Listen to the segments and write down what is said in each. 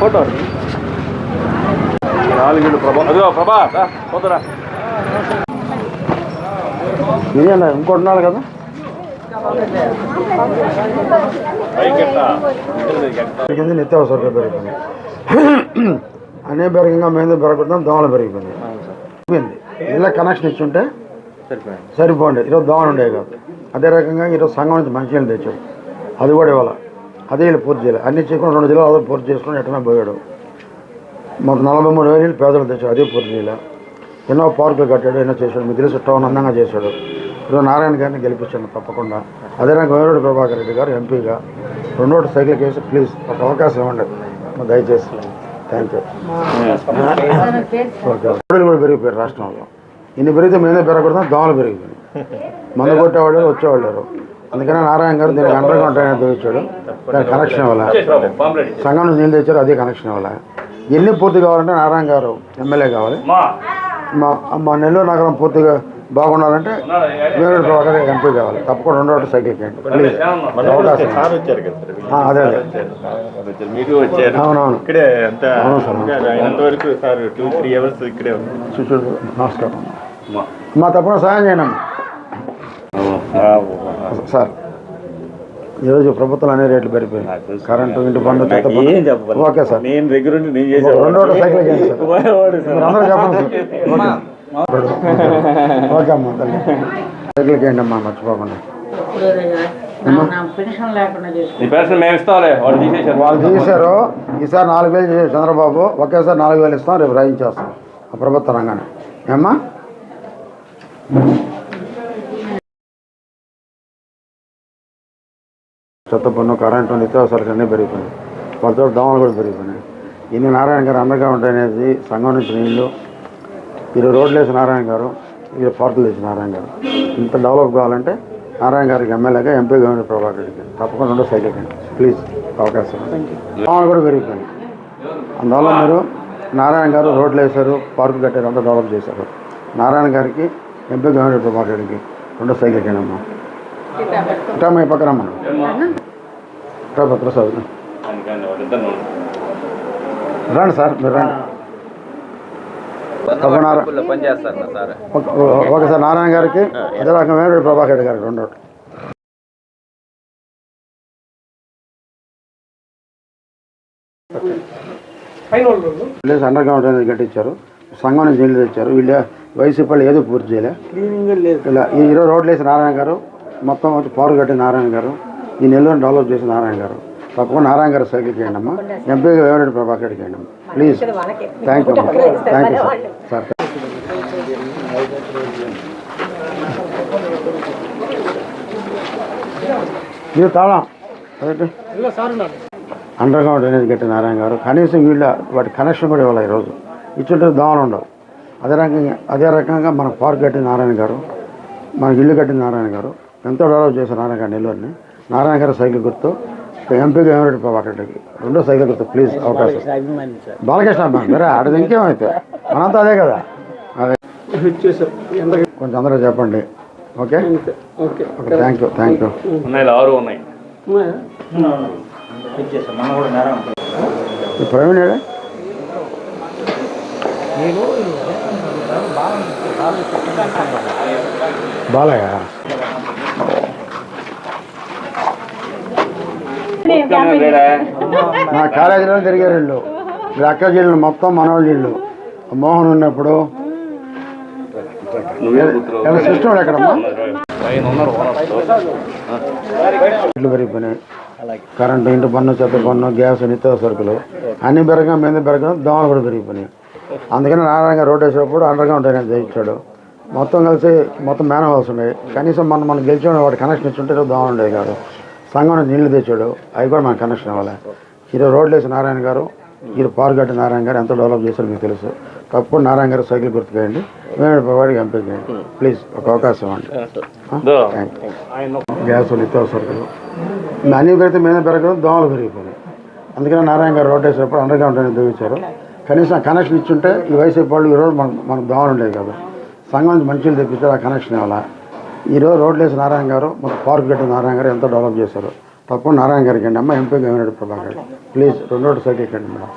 Photo నాలుగేళ్ళు ప్రభా అదిగో ప్రభా ఇంకోటి ఉన్నారు కదా? నిత్యావసరాలు పెరిగింది అనే పెరిగిగా మీద పెరగడం దోమలు పెరిగిపోయింది పెరిగిపోయింది ఇలా కనెక్షన్ ఇచ్చుంటే సరిపోయింది. సరిపోండి. ఈరోజు దోమలు ఉండేవి కాదు. అదే రకంగా ఈరోజు సంఘం నుంచి మంచినీళ్ళు తెచ్చాడు అది కూడా ఇవ్వాలి అదే వీళ్ళు పూర్తి చేయాలి. అన్ని చేయకుండా రెండు జిల్లాలు అదే పూర్తి చేసుకుని ఎట్టనే పోయాడు. మాకు నలభై మూడు వేలు పేదలు తెచ్చాడు అదే పూర్తి చేయాలి. ఎన్నో పార్కులు కట్టాడు ఎన్నో చేశాడు. మీకు తెలిసి టౌన్ అందంగా చేశాడు. ఇప్పుడు నారాయణ గారిని గెలిపించాను తప్పకుండా. అదే రకంగా వేరుడు ప్రభాకర్ రెడ్డి గారు ఎంపీగా. రెండో సైకిల్ కేసు ప్లీజ్ ఒక అవకాశం ఇవ్వండి. దయచేసి. Thank you. ఓకే. కూడా పెరిగిపోయారు రాష్ట్రంలో. ఇన్ని పెరిగితే మేమే పెరగకూడదు? దోమలు పెరిగిపోయినాయి. మందు కొట్టేవాళ్ళు వచ్చేవాళ్ళు అందుకనే నారాయణ గారు దీనికి అండర్గా ఉంటాయని తెచ్చాడు. దానికి కనెక్షన్ ఇవ్వాలి. సంఘం నుంచి నీళ్ళు తెచ్చారు అదే కనెక్షన్ ఇవ్వాలి ఎన్ని పూర్తి కావాలంటే నారాయణ గారు ఎమ్మెల్యే కావాలి. మా. మా నెల్లూరు నగరం పూర్తిగా బాగుండాలంటే? వేరే ప్రభాకర్ ఎంపీ కావాలి. తప్పకుండా ఒకటి సైకిల్ ప్లీజ్? అవకాశం అదే అదే. అవునవును. అవును సార్. నమస్కారం. మా. తప్పకుండా సహాయం చేయండి అమ్మా. సార్. ఈరోజు ప్రభుత్వం అనే రేట్లు పెరిగిపోయినాయి. కరెంటు ఇంటి పన్ను ఓకే సార్. నేను దగ్గర నేను చేసేవాడిని. రెండు సైకిల్ అందరూ చెప్పండి ఓకే. అమ్మా తల్లి. సైకిల్ చేయండి అమ్మా మర్చిపోకుండా. పెన్షన్ లేకుండా చేసి నీ పెన్షన్ మేము ఇస్తాంలే వాడు తీసేసారు వాళ్ళు తీశారు ఈసారి నాలుగు వేలు చేశారు చంద్రబాబు. ఒకేసారి నాలుగు వేలు ఇస్తాం రేపు రాయించేస్తాం ఆ ప్రభుత్వ రంగాన్ని ఏమ్మా? చెత్త పన్ను కరెంటు నిత్యావసరాలు అన్నీ పెరిగిపోయినాయి. వాళ్ళతో దోమలు కూడా పెరిగిపోయినాయి. ఇన్ని నారాయణ గారు అండగా ఉంటాయనేది సంఘం నుంచి నీళ్ళు ఇరు రోడ్లు వేసిన నారాయణ గారు ఇరు పార్కులు వేసిన నారాయణ గారు. ఇంత డెవలప్ కావాలంటే నారాయణ గారికి ఎమ్మెల్యేగా ఎంపీ గవర్నర్ ప్రభాకర్ రెడ్డికి తప్పకుండా రెండో సైకిల్ కండి ప్లీజ్ అవకాశం దోమలు కూడా పెరిగిపోయినాయి. అందువల్ల మీరు నారాయణ గారు రోడ్లు వేశారు పార్కు కట్టారు అంతా డెవలప్ చేశారు. నారాయణ గారికి ఎంపీ గవర్నర్ ప్రభాకర్ రెడ్డికి రెండో సైకిల్ అమ్మా. ఇటా మీ పక్కన ప్రసాద్ రండి సార్ మీరు రండి. పనిచేస్తారు సార్. నారాయణ గారికి అదే రకమైన ప్రభాకర్ రెడ్డి గారికి రెండు ప్లేస్ అండర్ గ్రౌండ్ అనేది కట్టించారు సంఘం నుంచి నీళ్ళు తెచ్చారు. వీళ్ళు వైసీపీ వాళ్ళు ఏదో పూర్తి చేయలే. ఇలా ఈ ఈరోజు రోడ్లు వేసి నారాయణ గారు మొత్తం వచ్చి పవర్ కట్టి నారాయణ గారు ఈ నెల్లూరు డెవలప్ చేసిన నారాయణ గారు. తప్పకుండా నారాయణ గారు సైకిల్ చేయండి అమ్మా. ఎంపీ వేవరెడ్డి ప్రభాకర్ రెడ్డి చేయండి అమ్మా. ప్లీజ్ థ్యాంక్ యూ అమ్మా. థ్యాంక్ యూ సార్ సార్ ఇది తాళం. అండర్ గ్రౌండ్ అనేది కట్టిన నారాయణ గారు. కనీసం వీళ్ళ వాటి కనెక్షన్ కూడా ఇవ్వాలి ఈరోజు. ఇచ్చుంటే దోమలు ఉండవు. అదే రకంగా అదే రకంగా మన పార్క్ కట్టిన నారాయణ గారు మనకి ఇల్లు కట్టిన నారాయణ గారు ఎంతో డెవలప్ చేశారు నారాయణ గారు నెల్లూరుని. నారాయణ గారు సైకిల్ గుర్తు. ఎంపీగా ప్రభాకర్ రెడ్డికి రెండో సైకిల్ గుర్తు ప్లీజ్ అవకాశం. బాలకృష్ణ అమ్మా మీరే అడిగి ఇంకేమైతే? మనంతా అదే కదా? అదే. కొంచెం అందరూ చెప్పండి. Okay? Okay. Thank you thank you ఉన్నాయి ఆరు ఉన్నాయి. ప్రవీణ్ ఏడే? బాలయ్య. నా కాలేజీలో తిరిగారు వీళ్ళు. వీళ్ళ అక్క జిల్లు మొత్తం మనవాళ్ళ ఇల్లు మోహన్ ఉన్నప్పుడు. సిస్టమ్ ఎక్కడమ్మా? ఉన్నారు ఇల్లు పెరిగిపోయినాయి కరెంటు ఇంటి పన్ను చెత్త పన్ను గ్యాస్ నిత్యావసర సరుకులు. అన్ని పెరగడం మీద పెరగడం దోమలు కూడా పెరిగిపోయినాయి. అందుకని నారాయణ రోడ్ వేసేటప్పుడు అండర్గా ఉంటాయని జయించాడు మొత్తం కలిసి మొత్తం మేన హౌస్ ఉన్నాయి. కనీసం మనం మనం గెలిచిన వాటి కనెక్షన్ ఇచ్చుంటే దోమలు ఉండేది కాదు. సంఘం నుంచి నీళ్ళు తెచ్చాడు. అవి కూడా మనకు కనెక్షన్ ఇవ్వాలి ఈరోజు రోడ్లు వేసి నారాయణ గారు ఈరోజు కట్టి నారాయణ గారు ఎంత డెవలప్ చేశారో మీకు తెలుసు. తప్పకుండా నారాయణ గారు సైకిల్ గుర్తుకేయండి మేము ప్రొవైడ్గా ఎంపీ చేయండి ప్లీజ్ ఒక అవకాశం యూ గ్యాస్ నిత్యావసరకులు అన్ని పెడితే మీద పెరగడం దోమలు పెరిగిపోయినాయి. అందుకని నారాయణ గారు రోడ్ వేసేటప్పుడు అండర్ గ్రౌండ్ అనేది చూపించారు కనీసం కనెక్షన్ ఇచ్చుంటే ఈ వైసీపీ వాళ్ళు ఈరోజు మన మనకు దోమలు ఉండేది కాదు. సంఘం నుంచి మంచిలు తెప్పించారు ఆ కనెక్షన్ ఇవ్వాలా? ఈరోజు రోడ్లు వేసి నారాయణ గారు మన పార్క్ గట్టి నారాయణ గారు ఎంతో డెవలప్ చేశారు. తప్పకుండా నారాయణ గారికి అండి అమ్మ ఎంపీ గవర్నర్ ప్రభాకర్ ప్లీజ్ రెండు రోడ్డు సైకిల్ ఎక్కండి మేడం.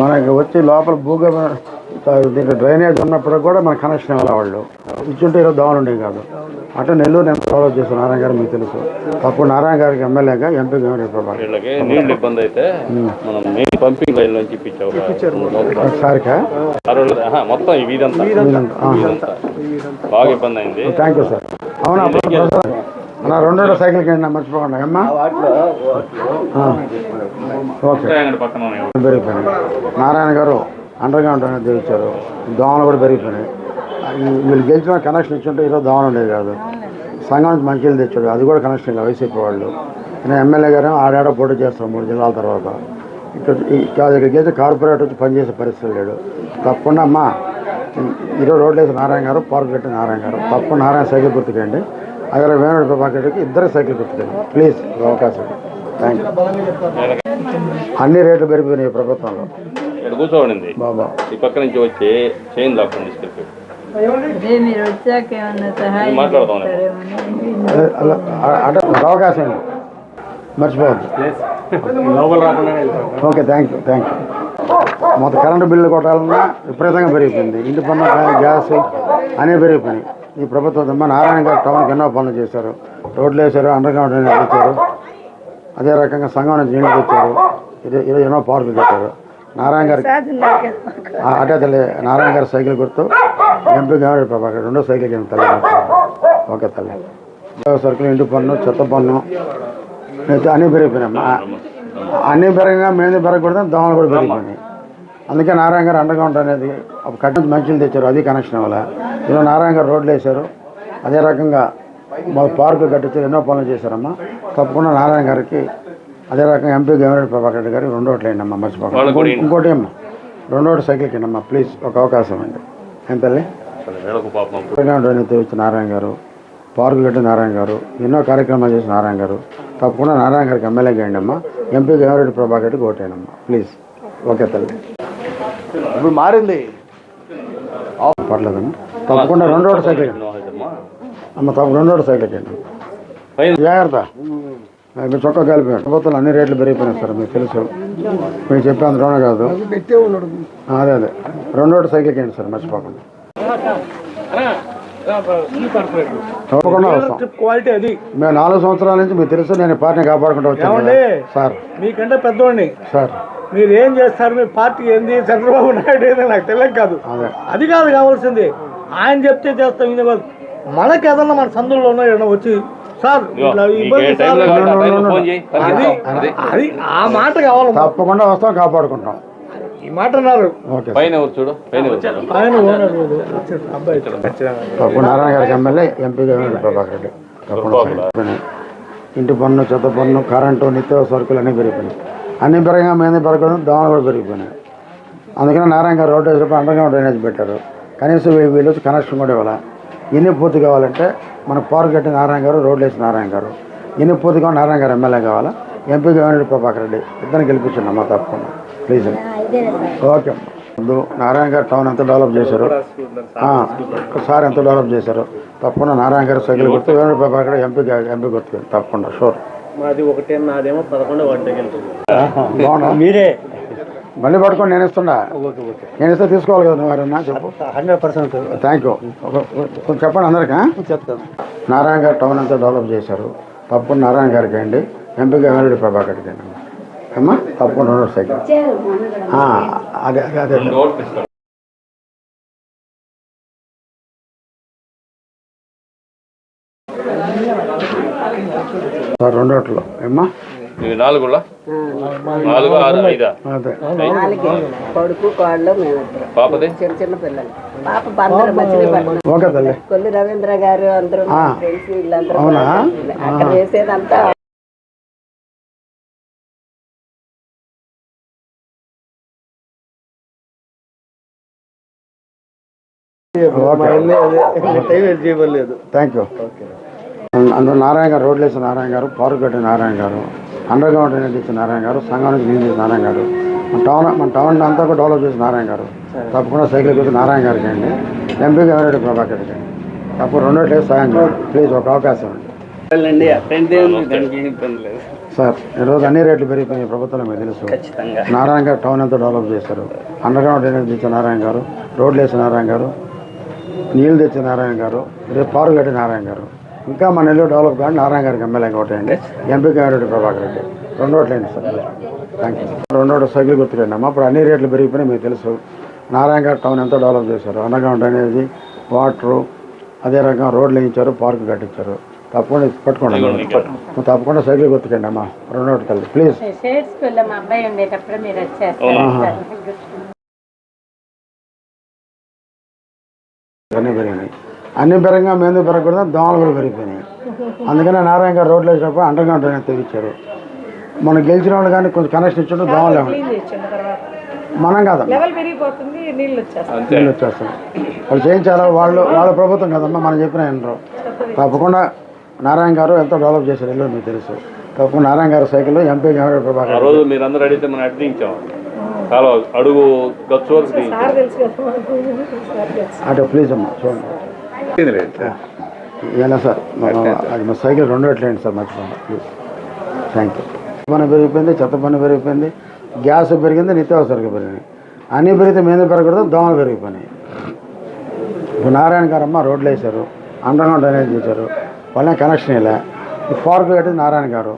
మనకి వచ్చి లోపల భూగర్భ దీంట్లో డ్రైనేజ్ ఉన్నప్పుడు కూడా మన కనెక్షన్ ఇవ్వాలి వాళ్ళు. ఇచ్చుంటే ఈరోజు దోమలు ఉండేవి కాదు. అంటే నెల్లూరు నేను ఫాలో చేస్తాను నారాయణ గారు మీకు తెలుసు. అప్పుడు నారాయణ గారికి ఎమ్మెల్యేగా ఎంపీ గవర్నర్ ప్రభాకర్. వీళ్ళకి నీళ్ళు ఇబ్బంది అయితే మనం మెయిన్ పంపింగ్ లైన్ నుంచి ఒకసారికా? మొత్తం ఈ వీధంతా. వీధంతా. బాగా ఇబ్బంది అయింది. థ్యాంక్ యూ సార్ అవునా అన్న రెండు రెండు సైకిల్కి అయినా మర్చిపోకుండా అమ్మా. ఓకే. పెరిగిపోయినాయి. నారాయణ గారు అండర్ గ్రౌండ్ అనేది తెచ్చారు దోమలు కూడా పెరిగిపోయినాయి. వీళ్ళు గెలిచిన కనెక్షన్ ఇచ్చుంటే ఈరోజు దోమలు ఉండేది కాదు. సంఘం నుంచి మంచిలు తెచ్చాడు అది కూడా కనెక్షన్ ఇలా వైసీపీ వాళ్ళు. నేను ఎమ్మెల్యే గారు ఆడాడ పోటీ చేస్తాం మూడు జిల్లాల తర్వాత. ఇక్కడ కాదు ఇక్కడ గెలిచి కార్పొరేట్ వచ్చి పనిచేసే పరిస్థితి లేడు తప్పకుండా అమ్మా ఈరోజు రోడ్లు వేసి నారాయణ గారు పార్క్ కట్టి నారాయణ గారు. తప్పకుండా నారాయణ సైకిల్ గుర్తుకండి అక్కడ వేణుడు ప్రభాకర్కి ఇద్దరు సైకిల్ గుర్తుకండి ప్లీజ్ అవకాశం. థ్యాంక్ యూ అన్ని రేట్లు పెరిగిపోయినాయి ఈ ప్రభుత్వంలో. ఇక్కడ కూర్చోబడింది బాబా. ఈ పక్క నుంచి వచ్చి చైన్ లాక్కొని తీసుకెళ్ళి అదే మీరు వచ్చాక ఏమన్నా సహాయం మాట్లాడదాం. అవకాశం మర్చిపోవద్దు okay thank you thank you మొత్తం కరెంటు బిల్లు కొట్టాలన్నా విపరీతంగా పెరిగిపోయింది. ఇంటి పన్ను గ్యాస్ అన్నీ పెరిగిపోయినాయి. ఈ ప్రభుత్వం అమ్మ నారాయణ గారు టౌన్కి ఎన్నో పనులు చేశారు. రోడ్లు వేశారు అండర్ గ్రౌండ్ డ్రైనేజ్ ఇచ్చారు అదే రకంగా సంఘం నుంచి నీళ్ళు తెచ్చారు ఇది ఇది ఎన్నో పార్కులు కట్టారు. నారాయణ గారికి ఆ, అటే తల్లి నారాయణ గారి సైకిల్ గుర్తు. ఎంపీ గవర్నర్ ప్రభాకర్ రెండో సైకిల్ కింద తల్లి. ఓకే తల్లి. సరుకులు ఇంటి పన్ను చెత్త పన్ను. మిగతా అన్నీ పెరిగిపోయినాయి. అన్నీ పెరగగా మేము పెరగకూడదు దోమలు కూడా పెరిగిపోయినాయి. అందుకే నారాయణ గారు అండర్గ్రౌండ్ అనేది కట్టించి మంచిలు తెచ్చారు అది కనెక్షన్ వల్ల ఇలా నారాయణ గారు రోడ్లు వేశారు. అదే రకంగా మా పార్కు కట్టించారు ఎన్నో పనులు చేశారమ్మా. తప్పకుండా నారాయణ గారికి అదే రకంగా ఎంపీ గవర్నర్ ప్రభాకర్ రెడ్డి గారికి రెండో ఓట్లు అమ్మా మర్చిపోకండి. ఇంకోటి అమ్మా రెండో ఓటు సైకిల్ కింద అమ్మా ప్లీజ్ ఒక అవకాశం అండి అనేది వచ్చి నారాయణ గారు పార్కు కట్టి నారాయణ గారు ఎన్నో కార్యక్రమాలు చేసిన నారాయణ గారు తప్పకుండా నారాయణ గారికి ఎమ్మెల్యే చేయండి అమ్మా ఎంపీ గవర్నర్ ప్రభాకర్ రెడ్డికి ఓటేయండి అమ్మా ప్లీజ్ ఓకే తల్లి ఇప్పుడు మారింది పర్లేదమ్మా తప్పకుండా రెండో సైకిల్. అమ్మ తప్ప రెండో సైకిల్ జాగ్రత్త మీరు చొక్కా కలిపాడు ప్రభుత్వం అన్ని రేట్లు పెరిగిపోయినాయి సార్ మీకు తెలుసు. మీకు చెప్పే అందులోనే కాదు. అదే అదే. రెండో ఓటు సైకిల్ ఇవ్వండి సార్ మర్చిపోకుండా. తప్పకుండా వస్తాం. క్వాలిటీ అది మేము నాలుగు సంవత్సరాల నుంచి మీకు తెలుసు నేను పార్టీని కాపాడుకుంటూ వచ్చాను? సార్. మీకంటే పెద్దోడిని. సార్. మీరు ఏం చేస్తారు? మీ పార్టీ ఏంది? చంద్రబాబు నాయుడు ఏంది? నాకు తెలియక కాదు. అదే. కాదు కావాల్సింది. ఆయన చెప్తే చేస్తాం ఇది మనకి ఏదన్నా మన సందుల్లో ఉన్న ఏదన్నా వచ్చి సార్ అది ఆ మాట కావాలి. తప్పకుండా వస్తాం కాపాడుకుంటాం. ఈ మాట అన్నారు. పైన చూడు? పైన ఆయన అబ్బాయి. తప్పకుండా నారాయణ గారికి ఎమ్మెల్యే ఎంపీ గారు ప్రభాకర్ రెడ్డి. ఇంటి పన్ను చెత్త పన్ను కరెంటు నిత్య సరుకులు అన్నీ పెరిగిపోయినాయి. అన్నీ పెరగగా మీద పెరగడం దోమలు కూడా పెరిగిపోయినాయి. అందుకని నారాయణ గారు రోడ్డు వేసినప్పుడు అండర్ గ్రౌండ్ డ్రైనేజ్ పెట్టారు. కనీసం వీళ్ళు వచ్చి కనెక్షన్ కూడా ఇవ్వాలి? ఎన్ని పూర్తి కావాలంటే మనకు పార్క్ కట్టి నారాయణ గారు రోడ్లు వేసి నారాయణ గారు. ఎన్ని పూర్తి కావాలి నారాయణ గారు ఎమ్మెల్యే కావాలా? MP governor Prabhakar Reddy. ఇద్దరిని గెలిపించండి అమ్మా తప్పకుండా. ప్లీజ్. ఓకే అమ్మా. ముందు నారాయణ గారు టౌన్ ఎంత డెవలప్ చేశారు. సార్ ఎంత డెవలప్ చేశారు? తప్పకుండా నారాయణ గారు సైకిల్ గుర్తు వేణు ప్రభాకర్ ఎంపీ ఎంపీ గుర్తు తప్పకుండా షూర్. మాది ఒకటే నాదేమో పదకొండు మీరే. మళ్ళీ పట్టుకొని నేను ఇస్తున్నా నేను ఇస్తే తీసుకోవాలి కదా నువ్వు ఎవరన్నా? చెప్పు. Hundred percent. థ్యాంక్ యూ చెప్పండి అందరికీ చెప్తాను. నారాయణ గారు టౌన్ అంతా డెవలప్ చేశారు. తప్పకుండా నారాయణ గారికి అండి. ఎంపీ గవర్నర్ ప్రభాకర్కి అండి. అమ్మా తప్పకుండా రెండు సైకిల్. అదే అదే అదే. నోట్ ఇస్తాడు సార్ రెండు రోట్లు ఏమ్మా? ఇవి నాలుగులా? నాలుగు ఆరు ఐదా? కొడుకు కోళ్ళు పాపది? చిన్న చిన్న పిల్లలు. పాప బందరు కొల్లి రవీంద్ర గారు అందరూ. ఫ్రెండ్స్ వీళ్ళందరూ అవునా? అక్కడ వేసేదంతా థ్యాంక్ యూ. అందులో నారాయణ గారు రోడ్లు వేసిన నారాయణ గారు పార్క్ కట్టిన నారాయణ గారు అండర్ గ్రౌండ్ డ్రైనేజ్ ఇచ్చిన నారాయణ గారు సంఘం నుంచి నీళ్ళు ఇచ్చిన నారాయణ గారు. మన టౌన్ మన టౌన్ అంతా కూడా డెవలప్ చేసి నారాయణ గారు. తప్పకుండా సైకిల్ గుర్తు నారాయణ గారికి అండి ఎంపీ గారి ప్రభాకర్ గారికి తప్పకుండా రెండోట్లేదు సాయం ప్లీజ్ ఒక అవకాశం అండి లేదు సార్ ఈరోజు అన్ని రేట్లు పెరిగిపోయినాయి ప్రభుత్వం మీకు తెలుసు. నారాయణ గారు టౌన్ అంతా డెవలప్ చేశారు. అండర్ గ్రౌండ్ డ్రైనేజ్ తెచ్చే నారాయణ గారు. రోడ్లు వేసే నారాయణ గారు. నీళ్ళు తెచ్చే నారాయణ గారు. రేపు పారు కట్టే నారాయణ గారు. ఇంకా మన నెల్లూరు డెవలప్ కానీ నారాయణ గారికి ఎమ్మెల్యే ఒకటండి ఎంపీ గారు ప్రభాకర్ రెడ్డి. రెండు ఓట్లేండి సార్. థ్యాంక్ యూ రెండు ఓట్లు సైకిల్ గుర్తులేండి అమ్మ ఇప్పుడు అన్ని రేట్లు పెరిగిపోయినాయి మీకు తెలుసు. నారాయణ గారు టౌన్ ఎంతో డెవలప్ చేశారు? అండర్ గ్రౌండ్ డ్రైనేజీ వాటరు అదే రకంగా రోడ్లు వేయించారు పార్కు కట్టించారు. తప్పకుండా పట్టుకోండి తప్పకుండా సైకిల్ గుర్తుకండి అమ్మా. రెండు ఓట్లు కలిసి ప్లీజ్. షేడ్ స్కూల్లో మా అబ్బాయి ఉండేటప్పుడు మీరు వచ్చేస్తారు. అన్నీ పెరిగినాయి. అన్ని పెరగగా మేము పెరగకూడదు దోమలు కూడా పెరిగిపోయినాయి. అందుకనే నారాయణ గారు రోడ్లు వేసినప్పుడు అండర్ గ్రౌండ్ డ్రైనేజ్ తెగించారు మనం గెలిచిన వాళ్ళు కానీ కొంచెం కనెక్షన్ ఇచ్చిండు దోమలు మనం పెరిగిపోతుంది నీళ్ళు వచ్చేస్తాయి. వాళ్ళు చేయించాలి? వాళ్ళు వాళ్ళ ప్రభుత్వం కదమ్మా మనం చెప్పిన వినరు. తప్పకుండా నారాయణ గారు ఎంతో డెవలప్ చేశారు ఇల్లు మీకు తెలుసు. తప్పకుండా నారాయణ గారి సైకిల్ ఎంపీ గారు ఆ ప్రభాకర్ రోజు మీరు అందరూ అడిగితే మనం అడ్డించాం. చాలా అడుగు గచ్చు కదా తెలుసు. అటు ప్లీజ్ అమ్మా చూడండి. ఏనా సార్ అది మా సైకిల్ రెండు ఎట్లేండి సార్ మర్చిపోండి ప్లీజ్. థ్యాంక్ యూ పని పెరిగిపోయింది చెత్త పని పెరిగిపోయింది గ్యాస్ పెరిగింది నిత్యావసరాలు పెరిగినాయి. అన్నీ పెరిగితే మీద పెరగకూడదు దోమలు పెరిగిపోయినాయి. ఇప్పుడు నారాయణ గారమ్మ రోడ్లు వేశారు అండర్ గ్రౌండ్ డ్రైనేజ్ చేశారు వాళ్ళని కనెక్షన్ ఇలా ఈ పార్క్ కట్టింది నారాయణ గారు.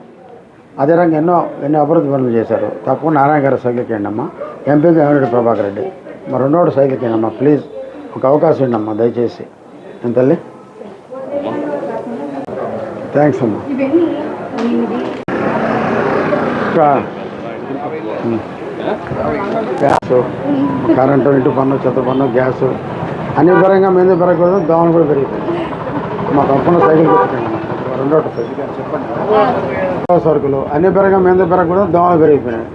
అదే రకంగా ఎన్నో ఎన్నో అభివృద్ధి పనులు చేశారు. తప్పకుండా నారాయణ గారు సైకిల్కి అమ్మా. ఎంపీకి ఏమిటి ప్రభాకర్ రెడ్డి. మా రెండోటి సైకిల్కి అమ్మా ప్లీజ్. ఒక అవకాశం అమ్మా దయచేసి. ఎంత తల్లి? థ్యాంక్స్ అమ్మా. గ్యాస్. కరెంటు ఇంటి పన్ను చెత్త పన్ను గ్యాస్. అన్ని పరంగా మీద పెరగకూడదు దోమలు కూడా పెరిగిపోయింది మా తప్పకుండా సైకిల్ పెట్టుకోండి రెండో చెప్పండి సరుకులు. అన్ని పరంగా మీద పెరగకూడదు దోమలు పెరిగిపోయినాయి.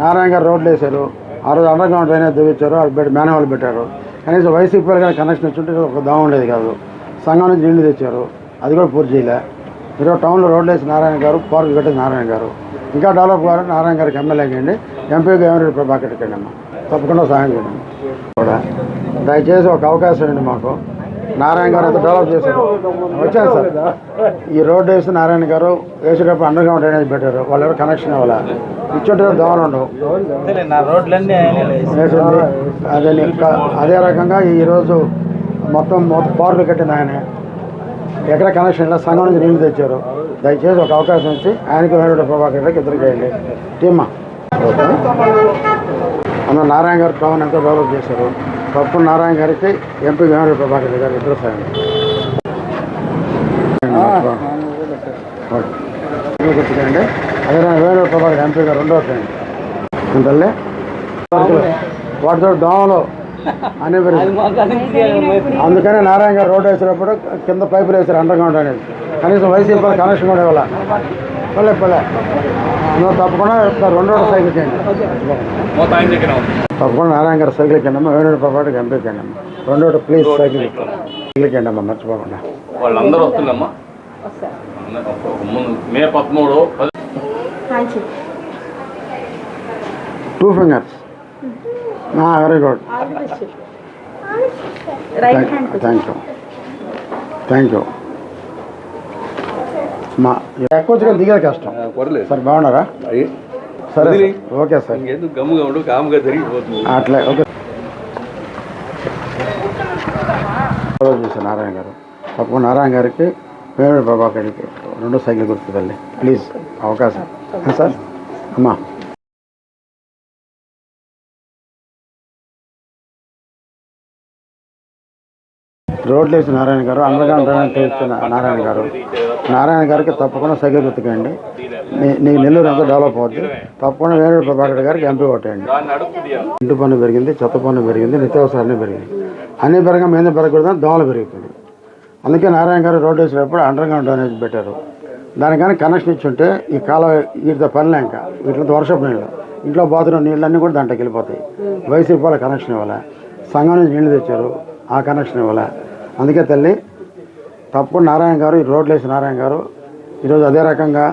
నారాయణ గారు రోడ్లు వేశారు. ఆ రోజు అండర్ గ్రౌండ్ డ్రైనేజ్ తెప్పించారు. అది పెట్టి మాన్యువల్ పెట్టారు. కనీసం వైసీపీ కానీ కనెక్షన్ ఇచ్చుంటే ఒక దోమ ఉండేది కాదు. సంఘం నుంచి నీళ్ళు తెచ్చారు. అది కూడా పూర్తి చేయలే. ఈరోజు టౌన్లో రోడ్లు వేసి నారాయణ గారు పార్క్ కట్టేసి నారాయణ గారు. ఇంకా డెవలప్ కావాలని నారాయణ గారికి ఎమ్మెల్యే కండి ఎంపీ ఏమైనా ప్రభాకర్ కండి అమ్మ. తప్పకుండా సహాయం చేయండి కూడా. దయచేసి ఒక అవకాశం అండి మాకు. నారాయణ గారు అంతా డెవలప్ చేశారు. వచ్చాను సార్. ఈ రోడ్డు వేసి నారాయణ గారు వేసేటప్పుడు అండర్ గ్రౌండ్ డ్రైనేజ్ పెట్టారు. వాళ్ళు ఎవరు కనెక్షన్ ఇవ్వాలా ఇచ్చుంటే దోమలు ఉండవు. అదే అదే రకంగా ఈరోజు మొత్తం మొత్తం పార్కులు కట్టింది ఆయన. ఎక్కడ కనెక్షన్ ఇలా సంఘం నుంచి నీళ్ళు తెచ్చారు. దయచేసి ఒక అవకాశం ఇచ్చి ఆయనకి వేరే ప్రభాకర్ రెడ్డికి ఇద్దరు చేయండి టీమ్మా. అందులో నారాయణ గారు టౌన్ ఎంతో డెవలప్ చేశారు. తప్పు నారాయణ గారికి ఎంపీ వేమరెడ్డి ప్రభాకర్ గారు ఇద్దరు సాయం. గుర్తుకండి అదే వేమరెడ్డి ప్రభాకర్ ఎంపీ గారు రెండో సాయం. అంతలే వాటితో దోమలు అనే అందుకనే నారాయణ గారు రోడ్డు వేసినప్పుడు కింద పైపులు వేసారు అండర్ గ్రౌండ్ అనేది కనీసం వైసీపీ వాళ్ళు కనెక్షన్ కూడా ఇవ్వాలి? పల్లె పల్లె. నువ్వు తప్పకుండా రెండు రోడ్డు సైకిల్ చేయండి. తప్పకుండా నారాయణ గారు సైకిల్ కిందమ్మా వేణుడు పాపాటికి ఎంపీ కిందమ్మా రెండు ప్లీజ్ సైకిల్ సైకిల్ కిందమ్మా మర్చిపోకుండా. వాళ్ళందరూ వస్తుందమ్మా మే పదమూడు two fingers very good right hand thank you thank you మా ఎక్కువ దిగేది కష్టం. సార్ బాగున్నారా? సరే. Okay sir. ఎందుకు గమ్ముగా ఉండు కాముగా జరిగిపోతుంది అట్లే ఓకే. చూసాను నారాయణ గారు. తప్పకుండా నారాయణ గారికి వేణుడు ప్రభాకర్కి రెండు సైకిల్ గుర్తు తల్లి. ప్లీజ్ అవకాశం. సార్? అమ్మా. రోడ్లు వేసి నారాయణ గారు అండర్గ్రౌండ్ డ్రైనేజ్ నారాయణ గారు. నారాయణ గారికి తప్పకుండా సైకిల్ గుర్తుకండి నీకు నెల్లూరు ఎంతో డెవలప్ అవుద్ది. తప్పకుండా వేణుడు ప్రభాకర్ గారికి ఎంపీ అడుగు ఇంటి పన్ను పెరిగింది చెత్త పన్ను పెరిగింది నిత్యావసరాలు పెరిగింది. అన్ని పెరగ మీద పెరగకూడదు దోమలు పెరుగుతుంది అందుకే నారాయణ గారు రోడ్డు వేసేటప్పుడు అండర్ గ్రౌండ్ డ్రైనేజ్ పెట్టారు. దానికని కనెక్షన్ ఇచ్చుంటే ఈ కాలం వీటితో పనిలే ఇంకా వీటితో వర్షపు నీళ్ళు ఇంట్లో బాత్రూమ్ నీళ్ళన్నీ కూడా దాంట్లోకి వెళ్ళిపోతాయి. వైసీపీ వాళ్ళ కనెక్షన్ ఇవ్వాలి? సంఘం నుంచి నీళ్ళు తెచ్చారు ఆ కనెక్షన్ ఇవ్వాలి? అందుకే తల్లి తప్పుడు నారాయణ గారు ఈ రోడ్లు వేసిన నారాయణ గారు ఈరోజు అదే రకంగా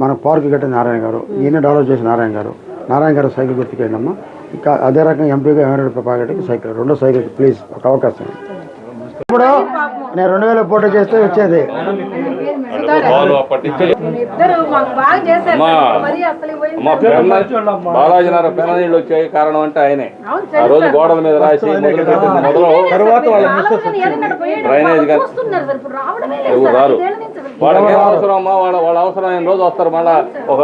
మన పార్క్ కట్టిన నారాయణ గారు ఈయన డెవలప్ చేసిన నారాయణ గారు. నారాయణ గారు సైకిల్ గుర్తుకెళ్ళమ్మా ఇంకా అదే రకంగా ఎంపీగా ఎమ్మెల్యే ప్రభాకర్కి సైకిల్ రెండో సైకిల్ ప్లీజ్ ఒక అవకాశం. ఇప్పుడు నేను రెండు వేల పోటీ చేస్తే వచ్చేది. బాలాజీ నగర్ పెన నీళ్ళు వచ్చాయి కారణం అంటే ఆయనే. ఆ రోజు గోడల మీద రాసి మొదలు తర్వాత వాళ్ళ డ్రైనేజ్ కానీ వస్తున్నారు సార్ ఇప్పుడు రావడమే లేదు ఎవరు సార్ రారు. వాళ్ళకి ఏం అవసరం అమ్మా? వాళ్ళ వాళ్ళ అవసరం అయిన రోజు వస్తారు మళ్ళా ఒక